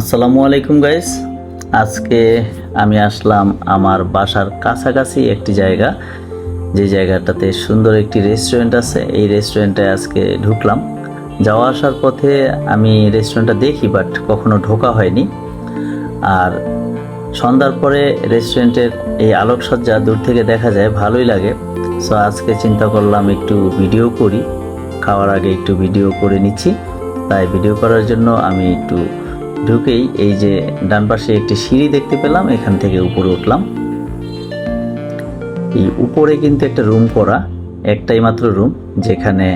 আসসালামু আলাইকুম গাইস আজকে আমি আসলাম আমার বাসার কাছাকাছি একটি জায়গা। যে জায়গাটাতে সুন্দর একটি রেস্টুরেন্ট আছে। এই রেস্টুরেন্টে আজকে ঢুকলাম। যাওয়া আসার পথে আমি রেস্টুরেন্টটা দেখি বাট কখনো ঢোকা হয়নি। আর সন্ধ্যার পরে রেস্টুরেন্টের এই আলোকসজ্জা দূর থেকে দেখা যায়, ভালোই লাগে। সো আজকে চিন্তা করলাম একটু ভিডিও করি। খাওয়ার আগে একটু ভিডিও করে নিচ্ছি। তাই ভিডিও করার জন্য আমি একটু ঢুকেই এই যে ডান পাশে একটি সিঁড়ি দেখতে পেলাম, এখান থেকে উপরে উঠলাম। এই উপরে কিন্তু একটা রুম করা, একটাই মাত্র রুম, যেখানে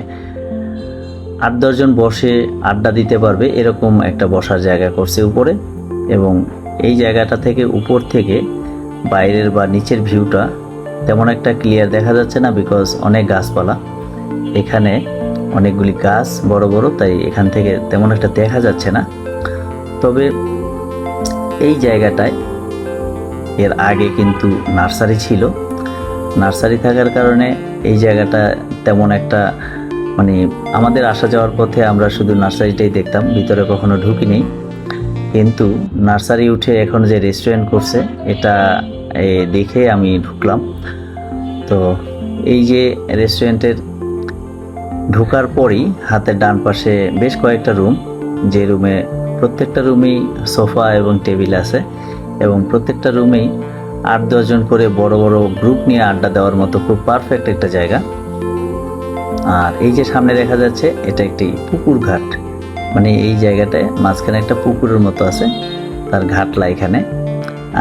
আট দশজন বসে আড্ডা দিতে পারবে, এরকম একটা বসার জায়গা করছে উপরে। এবং এই জায়গাটা থেকে উপর থেকে বাইরের বা নিচের ভিউটা তেমন একটা ক্লিয়ার দেখা যাচ্ছে না, বিকজ অনেক গাছপালা। এখানে অনেকগুলি গাছ বড় বড়, তাই এখান থেকে তেমন একটা দেখা যাচ্ছে না। তবে এই জায়গাটায় এর আগে কিন্তু নার্সারি ছিল। নার্সারি থাকার কারণে এই জায়গাটা তেমন একটা মানে আমাদের আসা যাওয়ার পথে আমরা শুধু নার্সারিটাই দেখতাম, ভিতরে কখনো ঢুকিনি। কিন্তু নার্সারি উঠে এখন যে রেস্টুরেন্ট করছে, এটা দেখে আমি ঢুকলাম। তো এই যে রেস্টুরেন্টের ঢোকার পরই হাতের ডান পাশে বেশ কয়েকটা রুম যে রুমে প্রত্যেকটা রুমেই সোফা এবং টেবিল আছে এবং প্রত্যেকটা রুমেই আট দশজন করে বড় বড় গ্রুপ নিয়ে আড্ডা দেওয়ার মতো খুব পারফেক্ট একটা জায়গা। আর এই যে সামনে দেখা যাচ্ছে, এটা একটি পুকুর ঘাট। মানে এই জায়গাটায় মাঝখানে একটা পুকুরের মতো আছে, তার ঘাটলা এখানে।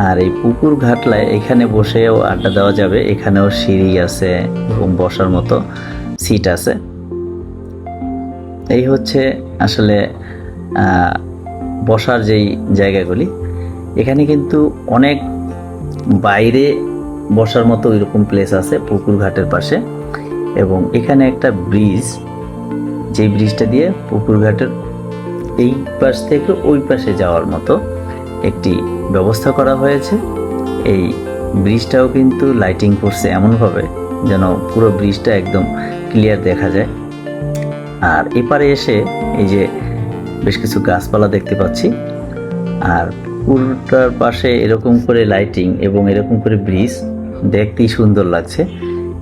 আর এই পুকুর ঘাটলায় এখানে বসেও আড্ডা দেওয়া যাবে। এখানেও সিঁড়ি আছে এবং বসার মতো সিট আছে। এই হচ্ছে আসলে বসার যেই জায়গাগুলি, এখানে কিন্তু অনেক বাইরে বসার মতো এরকম প্লেস আছে পুকুর ঘাটের পাশে এবং এখানে একটা ব্রিজ যে ব্রিজটা দিয়ে পুকুর ঘাটের এই পাশ থেকে ওই পাশে যাওয়ার মতো একটি ব্যবস্থা করা হয়েছে। এই ব্রিজটাও কিন্তু লাইটিং করছে এমনভাবে যেন পুরো ব্রিজটা একদম ক্লিয়ার দেখা যায়। আর এপারে এসে এই যে বেশ কিছু গাছপালা দেখতে পাচ্ছি। আর পুরোটার পাশে এরকম করে লাইটিং এবং এরকম করে ব্রিজ দেখতেই সুন্দর লাগছে।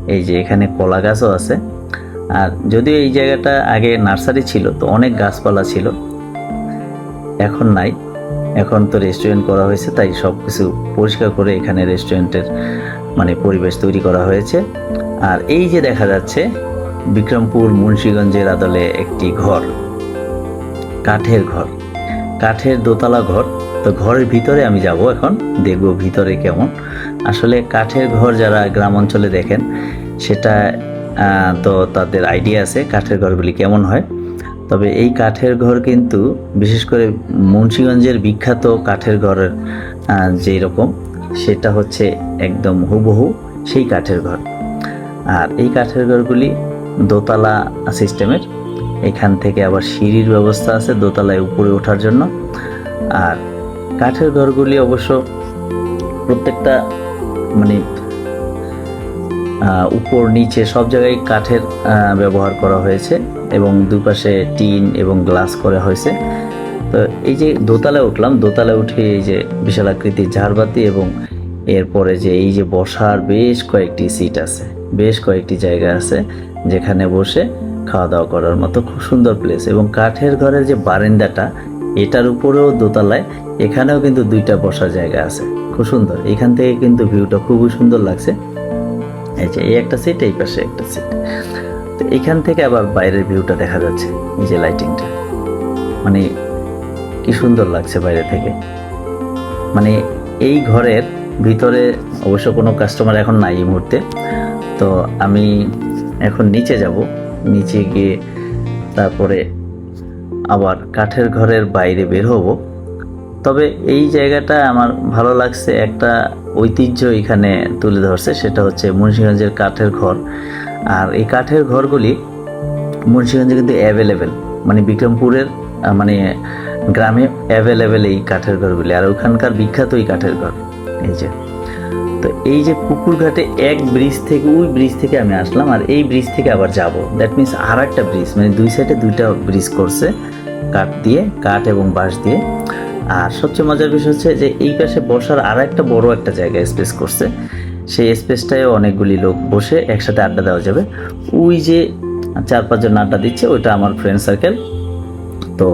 এই যে এখানে কলা গাছও আছে। আর যদিও এই জায়গাটা আগে নার্সারি ছিল, তো অনেক গাছপালা ছিল, এখন নাই। এখন তো রেস্টুরেন্ট করা হয়েছে, তাই সব কিছু পরিষ্কার করে এখানে রেস্টুরেন্টের মানে পরিবেশ তৈরি করা হয়েছে। আর এই যে দেখা যাচ্ছে, বিক্রমপুর মুন্সীগঞ্জের আদলে একটি ঘর। কাঠের ঘর। কাঠের দোতলা ঘর। তো ঘরের ভিতরে আমি যাব এখন। দেখব ভিতরে কেমন। আসলে কাঠের ঘর যারা গ্রাম অঞ্চলে দেখেন, সেটা তো তাদের আইডিয়া আছে কাঠের ঘরগুলি কেমন হয়। তবে এই কাঠের ঘর কিন্তু, বিশেষ করে মুন্সীগঞ্জের বিখ্যাত কাঠের ঘরের যেই রকম, সেটা হচ্ছে একদম হুবহু সেই কাঠের ঘর। আর এই কাঠের ঘরগুলি দোতলা সিস্টেমের এখান থেকে আবার সিঁড়ির ব্যবস্থা আছে দোতলায় উপরে ওঠার জন্য। আর কাঠের ঘরগুলি অবশ্য প্রত্যেকটা মানে উপর, নিচে সব জায়গায় কাঠের ব্যবহার করা হয়েছে এবং দুপাশে টিন এবং গ্লাস করা হয়েছে। তো এই যে দোতলায় উঠলাম, দোতলায় উঠে এই যে বিশাল আকৃতির ঝাড়বাতি এবং এরপরে যে এই যে বসার বেশ কয়েকটি সিট আছে। বেশ কয়েকটি জায়গা আছে যেখানে বসে খাওয়া দাওয়া করার মতো খুব সুন্দর প্লেস এবং কাঠের ঘরের যে বারান্দাটা, এটার উপরেও দোতলায়, এখানেও কিন্তু দুইটা বসার জায়গা আছে। খুব সুন্দর। এখান থেকে কিন্তু ভিউটা খুবই সুন্দর লাগছে। এই যে, এই একটা সিট এই পাশে একটা সিট তো এখান থেকে আবার বাইরের ভিউটা দেখা যাচ্ছে, এই যে লাইটিংটা মানে কি সুন্দর লাগছে বাইরে থেকে। মানে এই ঘরের ভিতরে অবশ্য কোনো কাস্টমার এখন নাই এই মুহূর্তে। তো আমি এখন নিচে যাব। নিচে গিয়ে তারপরে আবার কাঠের ঘরের বাইরে বের হব। তবে এই জায়গাটা আমার ভালো লাগছে, একটা ঐতিহ্য এখানে তুলে ধরছে, সেটা হচ্ছে মুন্সিগঞ্জের কাঠের ঘর। আর এই কাঠের ঘরগুলি মুন্সিগঞ্জে কিন্তু অ্যাভেলেবেল মানে বিক্রমপুরের মানে গ্রামে অ্যাভেলেবেল এই কাঠের ঘরগুলি। আর ওখানকার বিখ্যাত এই কাঠের ঘর, এই যে। তো এই যে পুকুর ঘাটে এক ব্রিজ থেকে, ওই ব্রিজ থেকে আমি আসলাম আর এই ব্রিজ থেকে আবার যাব। দ্যাট মিন্স আর একটা ব্রিজ মানে দুই সাইডে দুইটা ব্রিজ করছে, কাঠ দিয়ে, কাঠ এবং বাঁশ দিয়ে। আর সবচেয়ে মজার বিষয় হচ্ছে যে এই পাশে বসার আর একটা বড় একটা জায়গা স্পেস করছে। সেই স্পেসটায় অনেকগুলি লোক বসে একসাথে আড্ডা দেওয়া যাবে। ওই যে চার পাঁচজন আড্ডা দিচ্ছে, ওইটা আমার ফ্রেন্ড সার্কেল তো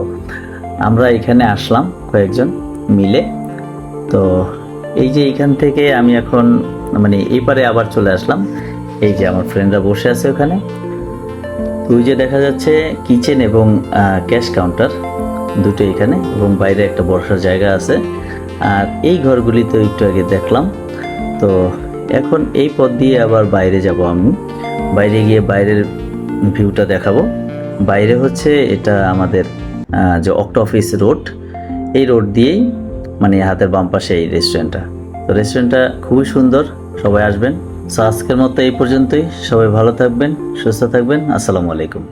আমরা এখানে আসলাম কয়েকজন মিলে। তো এই যে এইখান থেকে আমি এখন মানে এই পারে আবার চলে আসলাম। এই যে আমার ফ্রেন্ডরা বসে আছে ওখানে। ওই যে দেখা যাচ্ছে কিচেন এবং ক্যাশ কাউন্টার দুটো এখানে এবং বাইরে একটা বসার জায়গা আছে। আর এই ঘরগুলি তো একটু আগে দেখলাম। তো এখন এই পথ দিয়ে আবার বাইরে যাব আমি। বাইরে গিয়ে বাইরের ভিউটা দেখাবো। বাইরে হচ্ছে এটা আমাদের যে অক্ট অফিস রোড এই রোড দিয়েই মানে হাতের বাম পাশে এই রেস্টুরেন্টটা তো রেস্টুরেন্টটা খুবই সুন্দর, সবাই আসবেন। সো আজকের মতো এই পর্যন্তই, সবাই ভালো থাকবেন, সুস্থ থাকবেন, আসসালামু আলাইকুম।